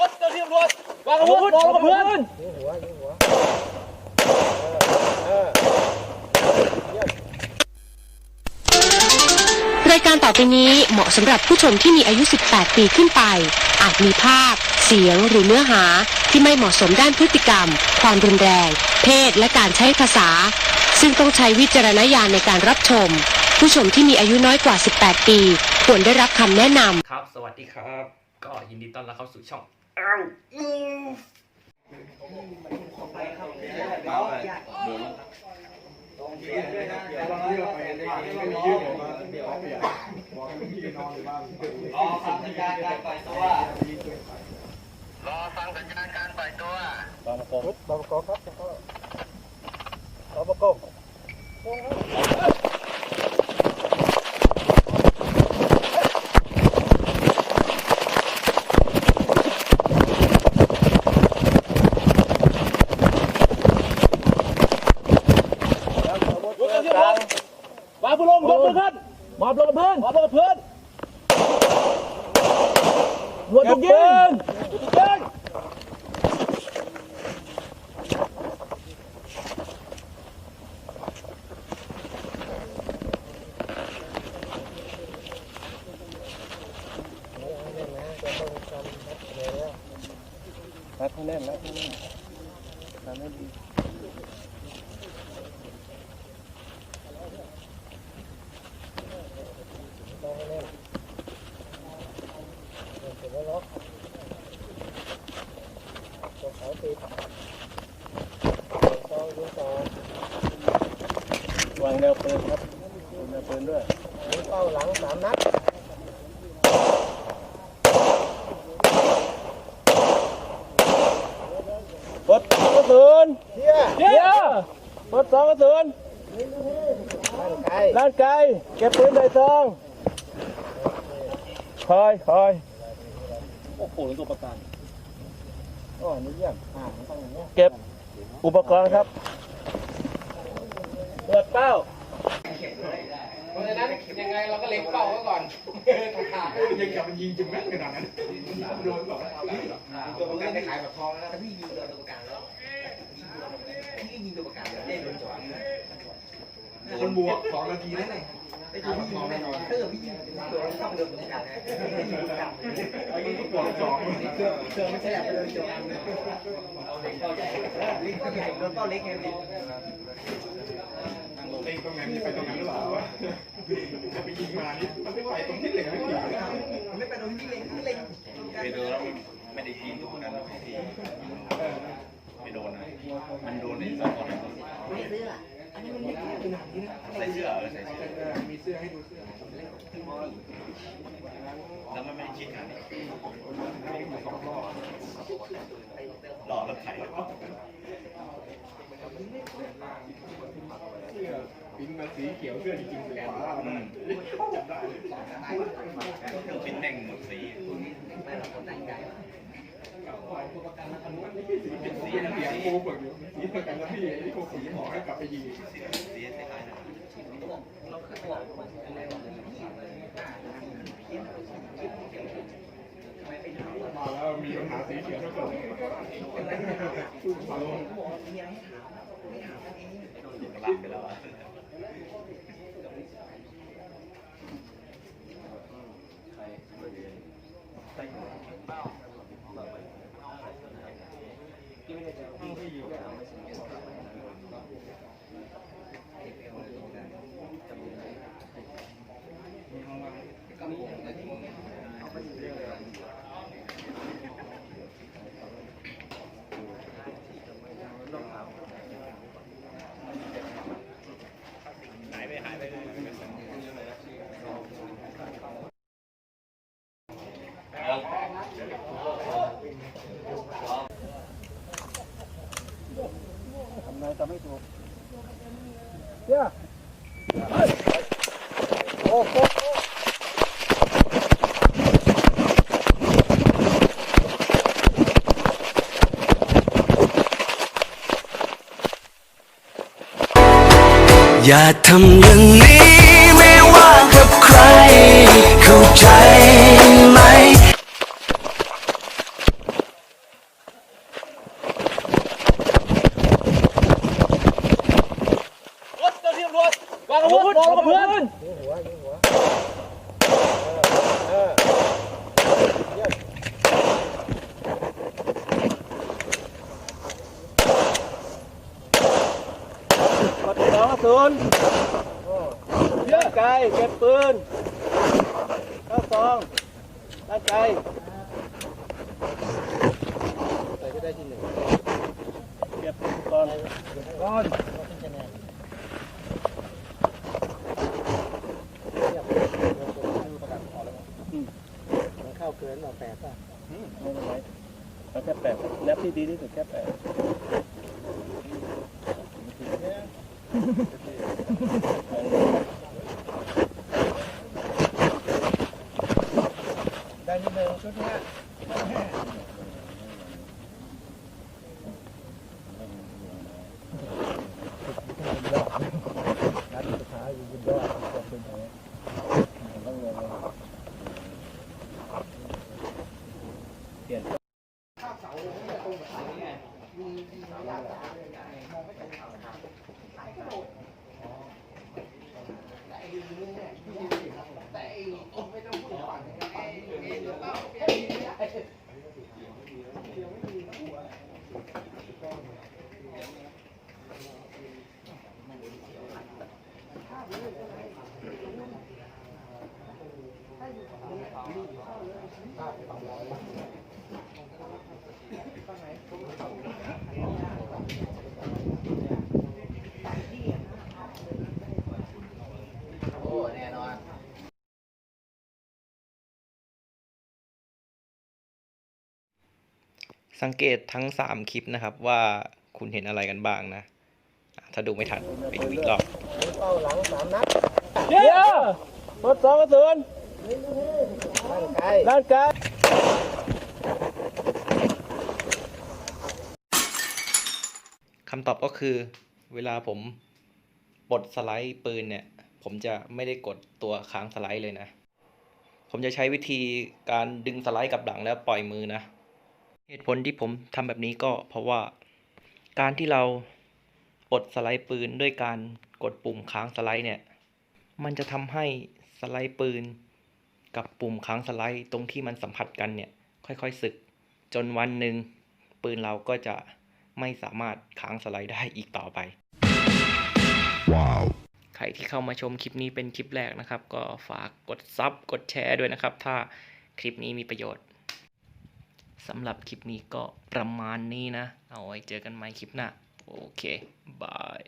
รถเจ้าที่ตำรวจวางอาวุธรอกับเพื่อนรายการต่อไปนี้เหมาะสำหรับผู้ชมที่มีอายุ 18 ปีขึ้นไป อาจมีภาพ เสียงหรือเนื้อหาที่ไม่เหมาะสมด้านพฤติกรรม ความรุนแรง เพศ และการใช้ภาษา ซึ่งต้องใช้วิจารณญาณในการรับชม ผู้ชมที่มีอายุน้อยกว่า 18 ปี ควรได้รับคำแนะนำครับ สวัสดีครับ ก็ยินดีต้อนรับเข้าสู่ช่อง เอ้าวอืมรอฟังสัญญาณการปล่อยตัว รอฟังสัญญาณการปล่อยตัวบางประกอบบางประกอบครับบางประกอบวางปืนลงยกมือ ขึ้นมอบลงกับพื้นมอบลงกับพื้นรวดถูกยิงถูกยิงรัดให้แน่นรัดให้แน่นทำให้ดี วางแนวปืนครับวางแนวปืนด้วยเป้าหลังสามนัดปลดสองกระสุนเฮียเฮียปลดสองกระสุนด้านไกลเก็บปืนใส่ซองคอยคอยโอ้โหตัวประกัน เยี่ยมอ่าต้องอย่างนี้เก็บอุปกรณ์ครับเปิดเป้าเพราะฉะนั้นยังไงเราก็เล็งเป้าไว้ก่อนขาดยังกับมันยิงจริงแม่นขนาดนั้นโดนบอกว่าเอาละตัวประกันได้ขายแบบทองแล้วนะพี่ยิงโดนตัวประกันแล้วพี่ยิงตัวประกันแล้วได้โดนจ่อคนบวกสองนาทีนั่นเอง ไอ้ตัวพี่ยิงแน่นอนถ้าเกิดพี่ยิงตัวต้องโดนตัวประกันนะพี่ยิงตัวประกันไอ้นี่บวกสองเครื่องเครื่องไม่ใช่แบบโดนจ่อเอาเล็กเป้าใหญ่เล็กเป้าใหญ่โดนเป้าเล็กไงพี่เองตรงนมันไปตรงนั้นหรือเปล่าวะจะไปยิงมานี่มันไม่ไปตรงที่เหล็กไม่ถึงมันไม่ไปโดนพี่เล็งพี่เล็งไปดูแล้วไม่ได้ยิงทุกนั้นทุกทีไม่โดนนะมันโดนในสองคน ไม่ซื้ออะอันนี้มันไม่ได้ขนาดนี้นะ ใส่เสื้อเออใส่เสื้อ มีเสื้อให้ดูเสื้อ แล้วมันไม่ได้ชิดกันหล่อรถไถปิ้งมาสีเขียวเสื้อจริงๆสีฟ้าอืมจำได้เครื่องบินแม่งหมดสีไม่เราตั้งใจเป็นสีสีนะเสียงโกเปิดอยู่สีเดียวกันนะพี่ไอ้ที่สีหมอให้กลับไปยิงสีสีสีคล้ายๆนะมาแล้วมีปัญหาสีเขียว ทุกคนมาลงหลับไปแล้วอะหายไปหายไปเลย ทำไงทำไม่ถูกเนี่ยโอ้โหอย่าทำอย่างนี้ไม่ว่ากับใคร เข้าใจไหม มองแล้วก็เพื่อนกดสองกระสุนด้านไกลเก็บปืนเข้าซองด้านไกลใส่ก็ได้ที่หนึ่งเก็บก่อนก่อน เข้าแปดป่ะไม่เป็นไรเอาแค่แปดนับที่ดีที่สุดแค่แปดได้นิดนึงชุดเนี้ย สังเกตทั้ง 3 คลิปนะครับว่าคุณเห็นอะไรกันบ้างนะอะถ้าดูไม่ทัน ไปดูอีกรอบเข้าหลังสามนัดเดี๋ยวกดสองกระสุนด้านไกลด้านไกลคำตอบก็คือเวลาผมปลดสไลด์ปืนเนี่ย ผมจะไม่ได้กดตัวค้างสไลด์เลยนะ ผมจะใช้วิธีการดึงสไลด์กลับหลังแล้วปล่อยมือนะ เหตุผลที่ผมทำแบบนี้ก็เพราะว่าการที่เราปลดสไลด์ปืนด้วยการกดปุ่มค้างสไลด์เนี่ย มันจะทำให้สไลด์ปืน กับปุ่มค้างสไลด์ตรงที่มันสัมผัสกันเนี่ย ค่อยๆสึก จนวันหนึ่งปืนเราก็จะไม่สามารถค้างสไลด์ได้อีกต่อไป Wow. ใครที่เข้ามาชมคลิปนี้เป็นคลิปแรกนะครับ ก็ฝากกดซับกดแชร์ด้วยนะครับ ถ้าคลิปนี้มีประโยชน์ สำหรับคลิปนี้ก็ประมาณนี้นะ เอาไว้เจอกันใหม่คลิปหน้า โอเค บาย